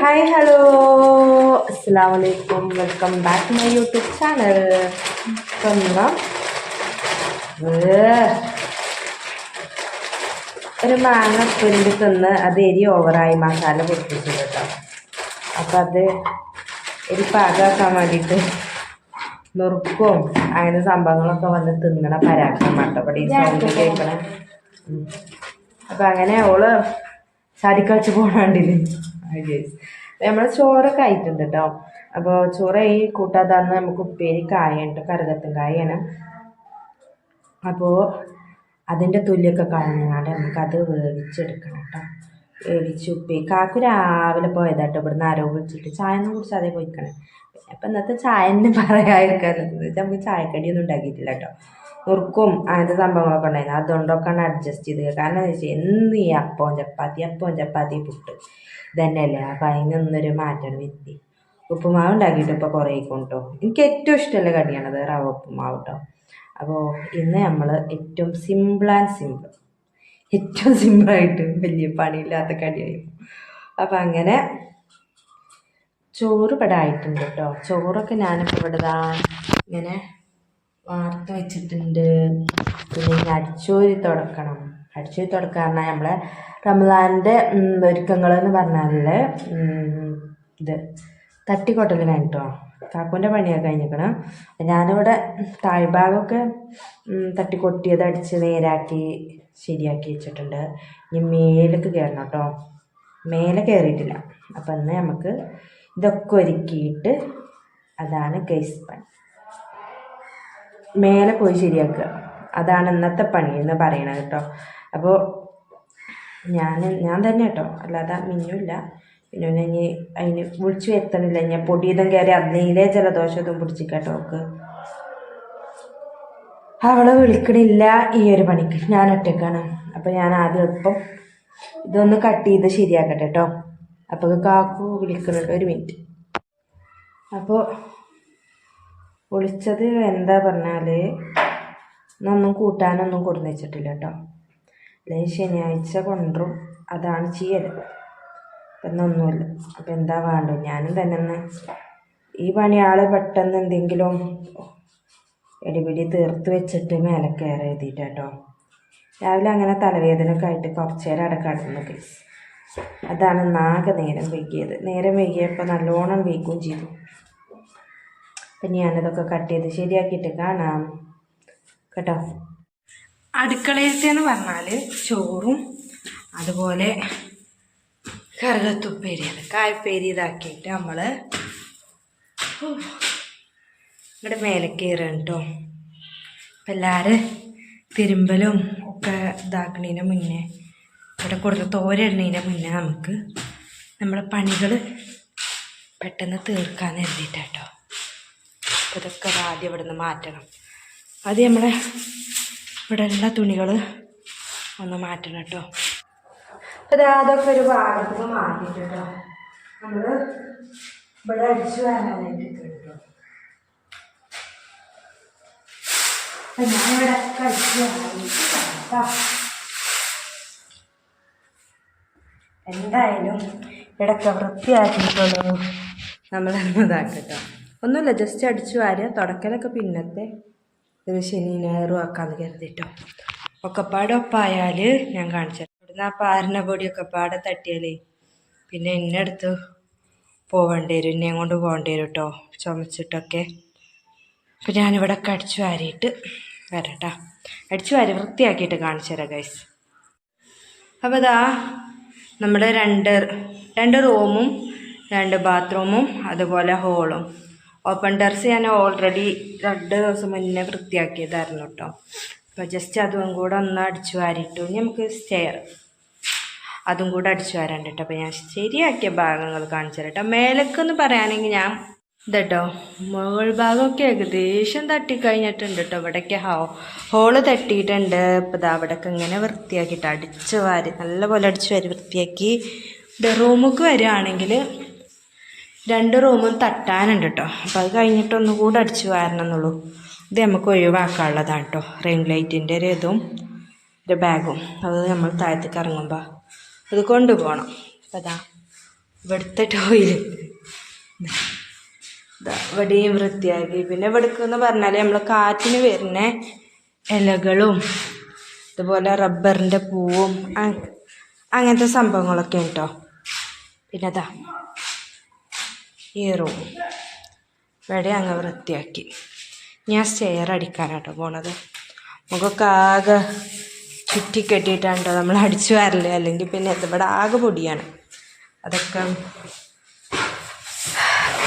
Hi hello അസ്സാം വലൈക്കും welcome back to my YouTube channel ഒരു മാങ്ങ പുരിമ്പി തിന്ന് അത് എരി ഓവറായി മസാല പൊട്ടിച്ചു കേട്ടോ. അപ്പം അത് എരി പാകമാക്കാൻ വേണ്ടിയിട്ട് നുറുക്കും. അങ്ങനെ സംഭവങ്ങളൊക്കെ വന്ന് തിന്നണ സൗണ്ട് കേൾക്കണ. അപ്പം അങ്ങനെ ഓൾ ചാടിക്കളിച്ച് പോണാണ്ടില്ലേ നമ്മൾ ചോറൊക്കെ ആയിട്ടുണ്ട് കേട്ടോ അപ്പോൾ ചോറ് ഈ കൂട്ടാതാന്ന് നമുക്ക് ഉപ്പേരി കായുണ്ട് കറുകത്തും കായാണ് അപ്പോൾ അതിന്റെ തുല്യൊക്കെ കളഞ്ഞാണ്ട് നമുക്കത് വേവിച്ചെടുക്കണം കേട്ടോ വേവിച്ച് ഉപ്പേരി. കാക്കു രാവിലെ പോയതാട്ടോ ഇവിടുന്ന് ആരോ വിളിച്ചിട്ട് ചായ ഒന്നും കുടിച്ചാതെ പോയിക്കണേ. അപ്പം ഇന്നത്തെ ചായ തന്നെ പറയാതിരിക്കാൻ നമുക്ക് ചായക്കടിയൊന്നും ഉണ്ടാക്കിയിട്ടില്ല കേട്ടോ നുറുക്കും അങ്ങനത്തെ സംഭവങ്ങളൊക്കെ ഉണ്ടായിരുന്നു. അതുകൊണ്ടൊക്കെയാണ് അഡ്ജസ്റ്റ് ചെയ്ത് കാരണം എന്താ വെച്ചാൽ എന്ന് ഈ അപ്പവും ചപ്പാത്തി അപ്പവും ചപ്പാത്തി പുട്ട് ഇതന്നെയല്ലേ. അപ്പം അതിനൊന്നൊരു മാറ്റം വരുത്തി. ഉപ്പുമാവ് ഉണ്ടാക്കിയിട്ട് ഇപ്പോൾ കുറേ കൊണ്ടോ എനിക്ക് ഏറ്റവും ഇഷ്ടമുള്ള കടിയാണത് റവ ഉപ്പുമാവ് കേട്ടോ അപ്പോൾ ഇന്ന് നമ്മൾ ഏറ്റവും സിമ്പിൾ ആൻഡ് സിമ്പിൾ ഏറ്റവും സിമ്പിളായിട്ട് വലിയ പണിയില്ലാത്ത കടിയായിരുന്നു. അപ്പം അങ്ങനെ ചോറ് ഇവിടെ ആയിട്ടുണ്ട് കേട്ടോ ചോറൊക്കെ ഞാനിപ്പോൾ ഇവിടെ ഇങ്ങനെ വാർത്ത് വെച്ചിട്ടുണ്ട്. പിന്നെ ഇനി അടിച്ചോരി തുടക്കണം. അടിച്ചോരി തുടക്കുക പറഞ്ഞാൽ നമ്മളെ റംസാന്റെ ഒരുക്കങ്ങൾ എന്ന് പറഞ്ഞാൽ ഇത് തട്ടിക്കൊട്ടൽ കഴിഞ്ഞിട്ടോ കാക്കൂന്റെ പണിയൊക്കെ കഴിഞ്ഞിരിക്കണം. ഞാനിവിടെ താഴ്ഭാഗമൊക്കെ തട്ടിക്കൊട്ടിയത് അടിച്ച് നേരാക്കി ശരിയാക്കി വെച്ചിട്ടുണ്ട്. ഇനി മേലേക്ക് കയറണം കേട്ടോ. മേലെ കയറിയിട്ടില്ല. അപ്പം ഇന്ന് നമുക്ക് ഇതൊക്കെ ഒരുക്കിയിട്ട് അതാണ് കേസ് പണി. മേലെ പോയി ശരിയാക്കുക. അതാണ് ഇന്നത്തെ പണി എന്ന് പറയണത് കേട്ടോ. അപ്പോൾ ഞാൻ ഞാൻ തന്നെ കേട്ടോ. അല്ലാതെ മിന്നുമില്ല പിന്നെ ഇനി അതിന് വിളിച്ചു വരുത്തണില്ല. ഞാൻ പൊടിയതും കയറി അതിലേ പിടിച്ച് കേട്ടോ ഒക്കെ അവളെ വിളിക്കണില്ല ഈ ഒരു പണിക്ക്. ഞാൻ ഒറ്റക്കാണ്. അപ്പോൾ ഞാൻ ആദ്യം എളുപ്പം ഇതൊന്ന് കട്ട് ചെയ്ത് ശരിയാക്കട്ടെ കേട്ടോ. അപ്പോൾ കാക്കു വിളിക്കുന്നുണ്ട്. ഒരു മിനിറ്റ്. അപ്പോൾ വിളിച്ചത് എന്താ പറഞ്ഞാൽ ഇന്നൊന്നും കൂട്ടാനൊന്നും കൊടുന്ന് വെച്ചിട്ടില്ല കേട്ടോ അല്ലെങ്കിൽ ശനിയാഴ്ച കൊണ്ടും അതാണ് ചെയ്യൽ അപ്പം ഇന്നൊന്നുമില്ല അപ്പം എന്താ വേണ്ടത് ഞാനും തന്നെ ഒന്ന് ഈ പണിയാൾ പെട്ടെന്ന് എന്തെങ്കിലും എടിപിടി തീർത്ത് വെച്ചിട്ട് മേലെ കയറി എഴുതിയിട്ട് കേട്ടോ രാവിലെ അങ്ങനെ തലവേദനയൊക്കെ ആയിട്ട് കുറച്ച് നേരം അടക്കാടുന്നു കിടന്നു കേസ് അതാണ് നാഗ നേരം വൈകിയത്. നേരം വൈകിയപ്പോൾ നല്ലോണം വൈകുകയും ചെയ്തു. അപ്പം ഞാനതൊക്കെ കട്ട് ചെയ്ത്. ശരിയാക്കിയിട്ട് കാണാം. കേട്ടോ? അടുക്കളയിലത്തേന്ന് പറഞ്ഞാൽ ചോറും അതുപോലെ കറുകത്തുപ്പേരിയാണ്. കായ്പേരി ഇതാക്കിയിട്ട് നമ്മൾ ഇവിടെ മേലെ കയറുകയാണ് കേട്ടോ അപ്പം എല്ലാവരും തിരുമ്പലും ഒക്കെ ഇതാക്കണതിന് മുന്നേ ഇവിടെ കൊടുത്ത് തോരയിടുന്നതിന് മുന്നേ നമുക്ക് നമ്മളെ പണികൾ പെട്ടെന്ന് തീർക്കാൻ എഴുതിയിട്ടാട്ടോ അപ്പോൾ ഇതൊക്കെ ആദ്യം ഇവിടെ നിന്ന് മാറ്റണം. ആദ്യം നമ്മളെ ഇവിടെ ഉള്ള തുണികൾ ഒന്ന് മാറ്റണം കേട്ടോ. അത് അതൊക്കെ ഒരു ഭാഗത്ത് മാറ്റിയിട്ട് കേട്ടോ. നമ്മൾ ഇവിടെ അടിച്ചു വരാനായിട്ട് കേട്ടോ എന്തായാലും ഇടയ്ക്ക് വൃത്തിയാക്കിയിട്ടുള്ളൂ നമ്മൾ ഇതാക്കട്ടോ. ഒന്നുമില്ല ജസ്റ്റ് അടിച്ചു വാരുക. തുടക്കലൊക്കെ പിന്നത്തെ ഒരു ശനി ഞായറും ആക്കാന്ന് കരുതിട്ടോ. ഒക്കെപ്പാടെ ഒപ്പായാൽ ഞാൻ കാണിച്ചു ഇവിടുന്ന് ആ പാറിന പൊടിയൊക്കെ പാടെ തട്ടിയാലേ പിന്നെ എന്നെ അടുത്ത് പോവേണ്ടി വരും. എന്നെ കൊണ്ട് പോകേണ്ടി വരും കേട്ടോ ചുമച്ചിട്ടൊക്കെ. അപ്പം ഞാനിവിടെ ഒക്കെ അടിച്ചു വാരിയിട്ട് വരട്ടാ. അടിച്ചു വാരി വൃത്തിയാക്കിയിട്ട് കാണിച്ചു തരാം ഗൈസ് അപ്പോൾ ഇതാ നമ്മുടെ രണ്ട് രണ്ട് റൂമും രണ്ട് ബാത്റൂമും അതുപോലെ ഹോളും ഓപ്പൺ ടെറസ് ഞാൻ ഓൾറെഡി രണ്ട് ദിവസം മുന്നേ വൃത്തിയാക്കിയതായിരുന്നു കേട്ടോ അപ്പോൾ ജസ്റ്റ് അതും കൂടെ ഒന്ന് അടിച്ചു വാരിയിട്ടു ഇനി നമുക്ക് സ്റ്റെയർ അതും കൂടെ അടിച്ചു വാരാണ്ട് കേട്ടോ അപ്പോൾ ഞാൻ ശരിയാക്കിയ ഭാഗങ്ങൾ കാണിച്ചു കേട്ടോ മേലക്കെന്ന് പറയുകയാണെങ്കിൽ ഞാൻ ഇതട്ടോ മുകൾ ഭാഗമൊക്കെ ഏകദേശം തട്ടിക്കഴിഞ്ഞിട്ടുണ്ട് കേട്ടോ ഇവിടെയൊക്കെ ഹോ ഹോൾ തട്ടിയിട്ടുണ്ട്. ഇപ്പോൾ ഇതാ അവിടെയൊക്കെ ഇങ്ങനെ വൃത്തിയാക്കിയിട്ട് അടിച്ച് വാരി നല്ലപോലെ അടിച്ച് വാരി വൃത്തിയാക്കി. ഇവിടെ റൂമുക്ക് വരികയാണെങ്കിൽ രണ്ട് റൂമും തട്ടാനുണ്ട് കേട്ടോ അപ്പോൾ അത് കഴിഞ്ഞിട്ട് ഒന്നുകൂടെ അടിച്ച് വാരണമെന്നുള്ളൂ ഇത് നമുക്ക് ഒഴിവാക്കാനുള്ളതാണ് കേട്ടോ റെയിൻ ലൈറ്റിന്റെ ഒരു ഇതും ഒരു ബാഗും. അത് നമ്മൾ താഴത്തേക്ക് ഇറങ്ങുമ്പോൾ അത് കൊണ്ടുപോകണം. അപ്പോൾ അതാ ഇവിടുത്തെ ടോയ്ലറ്റ് ഇവിടെയും വൃത്തിയാക്കി. പിന്നെ ഇവിടേക്ക് എന്ന് പറഞ്ഞാൽ നമ്മൾ കാറ്റിന് വരുന്ന ഇലകളും അതുപോലെ റബ്ബറിന്റെ പൂവും അങ്ങനത്തെ സംഭവങ്ങളൊക്കെ ഉണ്ടോ പിന്നെ അതാ ഈ റൂം ഇവിടെ അങ്ങ് വൃത്തിയാക്കി. ഞാൻ സ്റ്റെയർ അടിക്കാനാട്ടോ പോണത്. നമുക്കൊക്കെ ആകെ ചുറ്റിക്കെട്ടിയിട്ടാണ്ടോ നമ്മൾ അടിച്ചു വരൽ. അല്ലെങ്കിൽ പിന്നെ ഇവിടെ ആകെ പൊടിയാണ്. അതൊക്കെ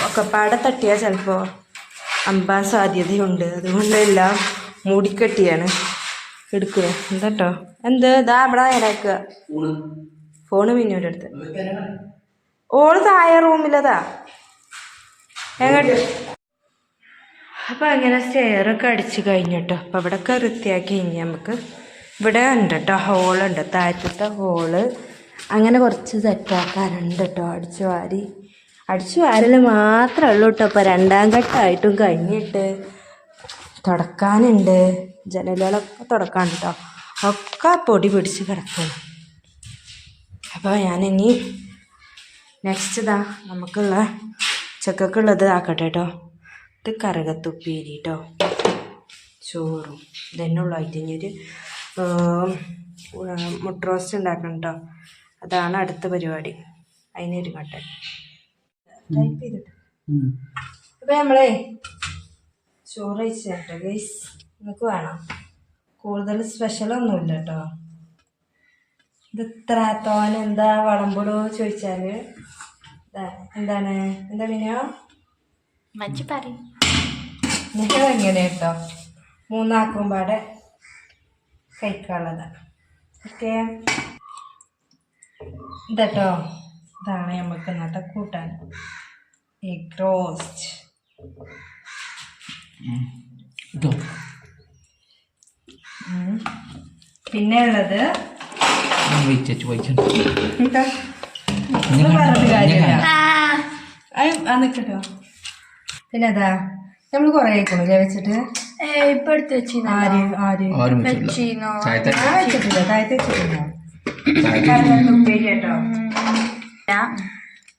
ഒക്കെ പാടെ തട്ടിയാൽ ചിലപ്പോൾ അമ്പാൻ സാധ്യതയുണ്ട്. അതുകൊണ്ട് എല്ലാം മൂടിക്കെട്ടിയാണ് എടുക്കുക. എന്താട്ടോ എന്ത്? ഇതാ അവിടെ നേരാക്കുക ഫോണ്. മിന്നൂന്റെ അടുത്ത്. ഓൾ താഴെ റൂമിലതാ അപ്പം അങ്ങനെ സ്റ്റെയറൊക്കെ അടിച്ച് കഴിഞ്ഞിട്ടോ. ഇവിടെ ഇവിടെയൊക്കെ വൃത്തിയാക്കി കഴിഞ്ഞ് നമുക്ക് ഇവിടെ ഉണ്ട് കേട്ടോ ഹോളുണ്ട് താഴത്തെ ഹോൾ അങ്ങനെ കുറച്ച് സെറ്റാക്കാനുണ്ട് കേട്ടോ അടിച്ചു വാരി. അടിച്ചു വാരൽ മാത്രമേ ഉള്ളൂ കേട്ടോ ഇപ്പോൾ രണ്ടാം ഘട്ടമായിട്ടും കഴിഞ്ഞിട്ട് തുടക്കാനുണ്ട്. ജനലുകളൊക്കെ തുടക്കാൻ കേട്ടോ ഒക്കെ പൊടി പിടിച്ച് കിടക്കണം. അപ്പോൾ ഞാനിനി നെക്സ്റ്റ് ഇതാ നമുക്കുള്ള ചക്കക്കുള്ളത് ആക്കട്ടെ കേട്ടോ ഇത് കറകത്തുപ്പേരി കേട്ടോ ചോറും ഇതന്നെയുള്ള ആയിട്ട് ഇനി ഒരു മുട്ട റോസ്റ്റ് ഉണ്ടാക്കണം കേട്ടോ അതാണ് അടുത്ത പരിപാടി. അതിനൊരു കട്ടെ ടൈപ്പ് ചെയ്തിട്ട്. അപ്പം നമ്മളേ ചോറ് കഴിച്ചിട്ടോ ഗൈസ് നിങ്ങൾക്ക് വേണം. കൂടുതൽ സ്പെഷ്യലൊന്നുമില്ല കേട്ടോ ഇത് ഇത്ര തോനെന്താ വളമ്പിടോ ചോദിച്ചാൽ എന്താണ്? എന്താ വിനയോ? മജ്ജി പറയും. ഞങ്ങൾ എങ്ങനെ കേട്ടോ മൂന്നാക്കും പാടെ കഴിക്കാനുള്ളതാണ് ഓക്കെ. ഇതട്ടോ ഇതാണ് നമുക്ക് ഇന്നത്തെ കൂട്ടാൻ. എഗ് റോസ്റ്റ് പിന്നെ ഉള്ളത്? നിൽക്കട്ടോ പിന്നെ അതാ നമ്മൾ കൊറേ ആയിക്കോളൂ വെച്ചിട്ട്? ഇപ്പൊ എടുത്ത് വെച്ചിരുന്നോ ആര് ആര്? ആരും വെച്ചിരുന്നോ? ചായത്തെ ഞാൻ വെച്ചിട്ടില്ല. താഴത്തെ വെച്ചിട്ടില്ല. കറിവേപ്പില ഉപ്പേരി കേട്ടോ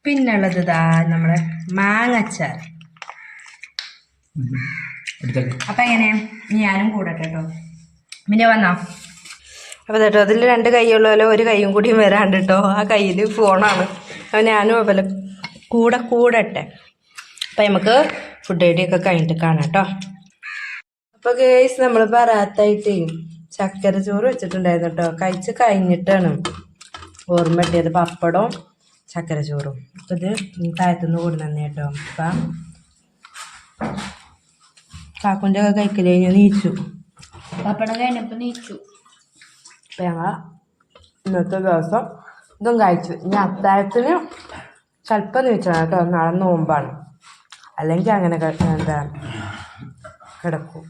പിന്നുള്ളത് ഇതാ നമ്മുടെ മാങ്ങച്ചാർ അപ്പൊ എങ്ങനെ? ഞാനും കൂടട്ടെ കേട്ടോ പിന്നെ വന്നോ? അപ്പൊ കേട്ടോ അതിൽ രണ്ട് കൈയുള്ളല്ലോ ഒരു കൈയും കൂടിയും വരാണ്ട് കേട്ടോ ആ കയ്യിൽ ഫോണാണ്. അപ്പൊ ഞാനും അതുപോലെ കൂടെ കൂടട്ടെ. അപ്പൊ നമുക്ക് ഫുഡ് റെഡിയൊക്കെ കഴിഞ്ഞിട്ട് കാണാം കേട്ടോ അപ്പോൾ ഗേസ് നമ്മൾ പറാത്തായിട്ട് ചക്കര ചോറ് വെച്ചിട്ടുണ്ടായിരുന്നു കേട്ടോ കഴിച്ച് കഴിഞ്ഞിട്ടാണ് ഓർമ്മ കിട്ടിയത് പപ്പടവും ചക്കര ചോറും. അപ്പൊ ഇത് താഴത്തുനിന്ന് കൊടുന്നെ കേട്ടോ അപ്പം കാക്കുന്റെ ഒക്കെ കഴിക്കലേ കഴിഞ്ഞ് നീച്ചു. പപ്പടം കഴിഞ്ഞപ്പോൾ നീച്ചു. അപ്പം ഞങ്ങൾ ഇന്നത്തെ ദിവസം ഇതും കഴിച്ചു. ഇനി അത്താഴത്തിന് ചിലപ്പോൾ നീച്ചണം കേട്ടോ. നാളെ നോമ്പാണ്. അല്ലെങ്കിൽ അങ്ങനെ എന്താ കിടക്കും.